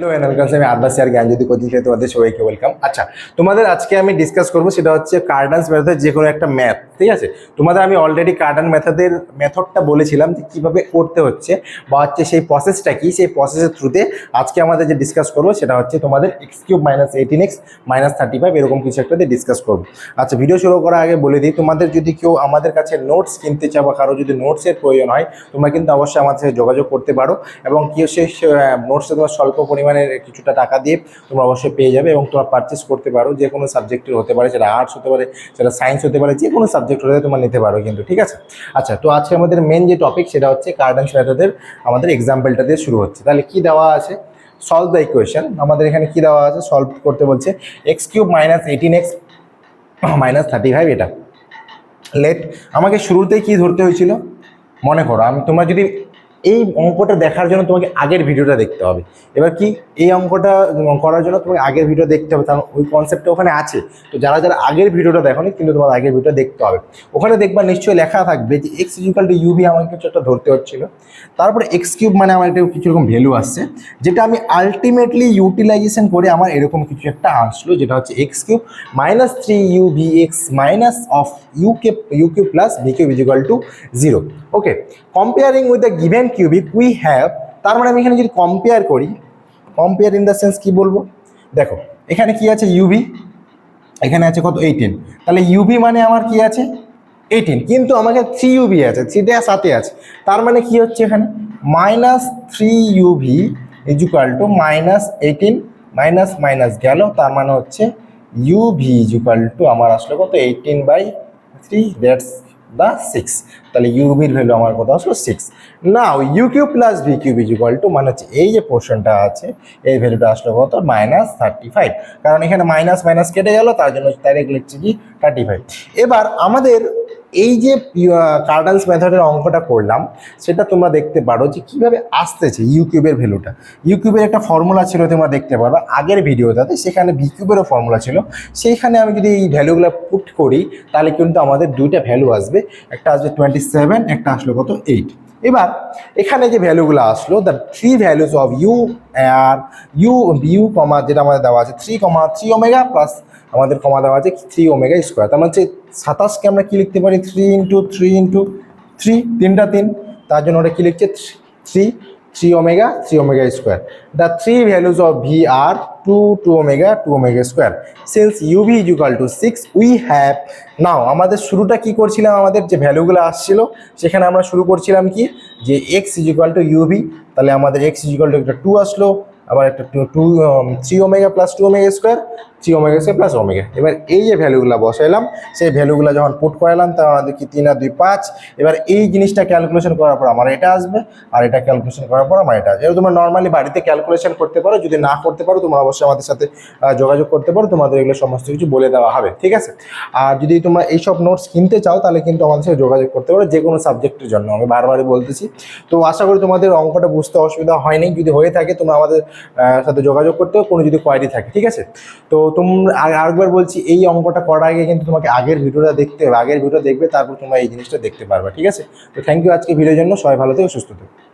Hello welcome আমি আব্বাস আর জ্ঞান যদি কোচিং থেকে তোমাদের সবাইকে ওয়েলকাম আচ্ছা তোমাদের আজকে আমি ডিসকাস করব সেটা হচ্ছে কার্ডান্স মেথড যে কোনো একটা ম্যাথ ঠিক আছে? তোমাদের আমি অলরেডি কার্ডান মেথডের মেথডটা বলেছিলাম যে কীভাবে করতে হচ্ছে বা হচ্ছে সেই প্রসেসটা কি, সেই প্রসেসের থ্রুতে আজকে আমাদের যে ডিসকাস করব সেটা হচ্ছে তোমাদের X cube minus eighteen X minus thirty five এরকম কিছু একটা দিয়ে ডিসকাস করব। আচ্ছা ভিডিও শুরু করার আগে বলে দিই, তোমাদের যদি কেউ আমাদের কাছে নোটস কিনতে চাও বা কারও যদি নোটসের প্রয়োজন হয়, তোমরা কিন্তু অবশ্যই আমাদের সাথে যোগাযোগ করতে পারো এবং কেউ সেই নোটসে তোমার স্বল্প পরিমাণের কিছুটা টাকা দিয়ে তোমরা অবশ্যই পেয়ে যাবে এবং তোমরা পারচেস করতে পারো, যে কোনো সাবজেক্টের হতে পারে, সেটা আর্টস হতে পারে, সেটা সায়েন্স হতে পারে, যে কোনো সাবজেক্ট হতে তোমরা নিতে পারো কিন্তু, ঠিক আছে? আচ্ছা তো আজকে আমাদের মেন যে টপিক সেটা হচ্ছে কার্ডেন্স মেথডের আমাদের এক্সাম্পলটা দিয়ে শুরু হচ্ছে। তাহলে কি দেওয়া আছে? সলভ দ্য ইকুয়েশন আমাদের এখানে কি দেওয়া আছে? সলভ করতে বলছে X cube minus eighteen X minus thirty five এটা। লেট আমাকে শুরুতেই কি ধরতে হয়েছিল? মনে করো, আমি তোমরা যদি এই অঙ্কটা দেখার জন্য তোমাকে আগের ভিডিওটা দেখতে হবে। এবার কি এই অঙ্কটা করার জন্য তোমাকে আগের ভিডিও দেখতে হবে, কারণ ওই কনসেপ্টটা ওখানে আছে। তো যারা যারা আগের ভিডিওটা দেখোনি, কিন্তু তোমার আগের ভিডিওটা দেখতে হবে। ওখানে দেখবা নিশ্চয়ই লেখা থাকবে যে এক্স ইজিক্যাল টু ইউবি আমাকে কিছু একটা ধরতে হচ্ছিল। তারপরে এক্স কিউব মানে আমার একটা কিছু রকম ভ্যালু আসছে, যেটা আমি আলটিমেটলি ইউটিলাইজেশন করে আমার এরকম কিছু একটা আসলো, যেটা হচ্ছে X cube minus three U V X minus of U K U plus V cube equal to zero okay comparing with the given cubic we have তার মানে আমি এখানে যদি কম্পেয়ার করি কম্পেয়ার ইন দ্য সেন্স কি বলব? দেখো, এখানে কি আছে ইউভি এখানে আছে কত? এইটিন তাহলে ইউভি মানে আমার কি আছে? এইটিন কিন্তু আমাকে থ্রি ইউভি আছে থ্রিটা সাথে আছে। তার মানে কি হচ্ছে এখানে? Minus three U V equal to minus eighteen minus minus গেল, তার মানে হচ্ছে ইউভি ইজুকাল টু আমার আসলে কত? Eighteen by three that's the six তাহলে ইউভির ভ্যালু আমার কথা আসলো? Six now U cube plus V cube equal to মানে হচ্ছে এই যে পোর্শনটা আছে, এই ভ্যালুটা আসলো কত? মাইনাস থার্টি ফাইভ কারণ এখানে মাইনাস মাইনাস কেটে গেল, তার জন্য ডাইরেক্ট লিখছি কি? থার্টি ফাইভ এবার আমাদের এই যে কার্ডান্স মেথডের অঙ্কটা করলাম, সেটা তোমরা দেখতে পারো যে কীভাবে আসতেছে ইউকিউবের ভ্যালুটা ইউকিউবের একটা ফর্মুলা ছিল, তোমরা দেখতে পারো আগের ভিডিওটাতে, সেখানে ভিকিউবেরও ফর্মুলা ছিল। সেইখানে আমি যদি এই ভ্যালুগুলো পুট করি, তাহলে কিন্তু আমাদের দুইটা ভ্যালু আসবে। একটা আসবে টোয়েন্টি সেভেন একটা আসলো কত এইট এবার এখানে যে ভ্যালুগুলো আসলো the three values of U are U U comma যেটা আমাদের দেওয়া আছে three comma three omega plus আমাদের কমা দেওয়া আছে থ্রি ওমেগা স্কোয়ার তার মানে হচ্ছে সাতাশকে আমরা কী লিখতে পারি? Three into three into three তিনটা তিন। তার জন্য ওটা কী লিখছে? Three three omega three omega square the three values of V are two two omega two omega square since U V is equal to six we have now আমাদের শুরুটা কি করছিলাম আমাদের যে ভ্যালুগুলো আসছিল, সেখানে আমরা শুরু করছিলাম কি? যে X is equal to U V তাহলে আমাদের এক্স ইজ ইকাল টু একটা টু আসলো, আবার একটা two two three omega plus two omega square three omega square plus omega এবার এই যে ভ্যালুগুলো বসাইলাম, সেই ভ্যালুগুলো যখন পুট করালাম তখন আমাদের কি তিন আর দুই পাঁচ। এবার এই জিনিসটা ক্যালকুলেশন করার পর আমার এটা আসবে, আর এটা ক্যালকুলেশন করার পর আমার এটা আসবে। তোমরা নর্মালি বাড়িতে ক্যালকুলেশন করতে পারো, যদি না করতে পারো, তোমরা অবশ্যই আমাদের সাথে যোগাযোগ করতে পারো, তোমাদের এগুলো সমস্ত কিছু বলে দেওয়া হবে, ঠিক আছে? আর যদি তোমরা এইসব নোটস কিনতে চাও, তাহলে কিন্তু আমাদের সাথে যোগাযোগ করতে পারো যে কোনো সাবজেক্টের জন্য, আমি বারবারই বলতেছি। তো আশা করি তোমাদের অঙ্কটা বুঝতে অসুবিধা হয়নি, যদি হয়ে থাকে, তোমরা আমাদের সাথে যোগাযোগ করতে কোনো যদি কোয়ারি থাকে, ঠিক আছে? তো আর- আরেকবার বলছি, এই অঙ্কটা করার আগে কিন্তু তোমাকে আগের ভিডিওটা দেখতে হবে। আগের ভিডিও দেখবে, তারপর তোমরা এই জিনিসটা দেখতে পারবে, ঠিক আছে? তো থ্যাংক ইউ আজকে ভিডিওর জন্য। সবাই ভালো থেকে, সুস্থ থেকো।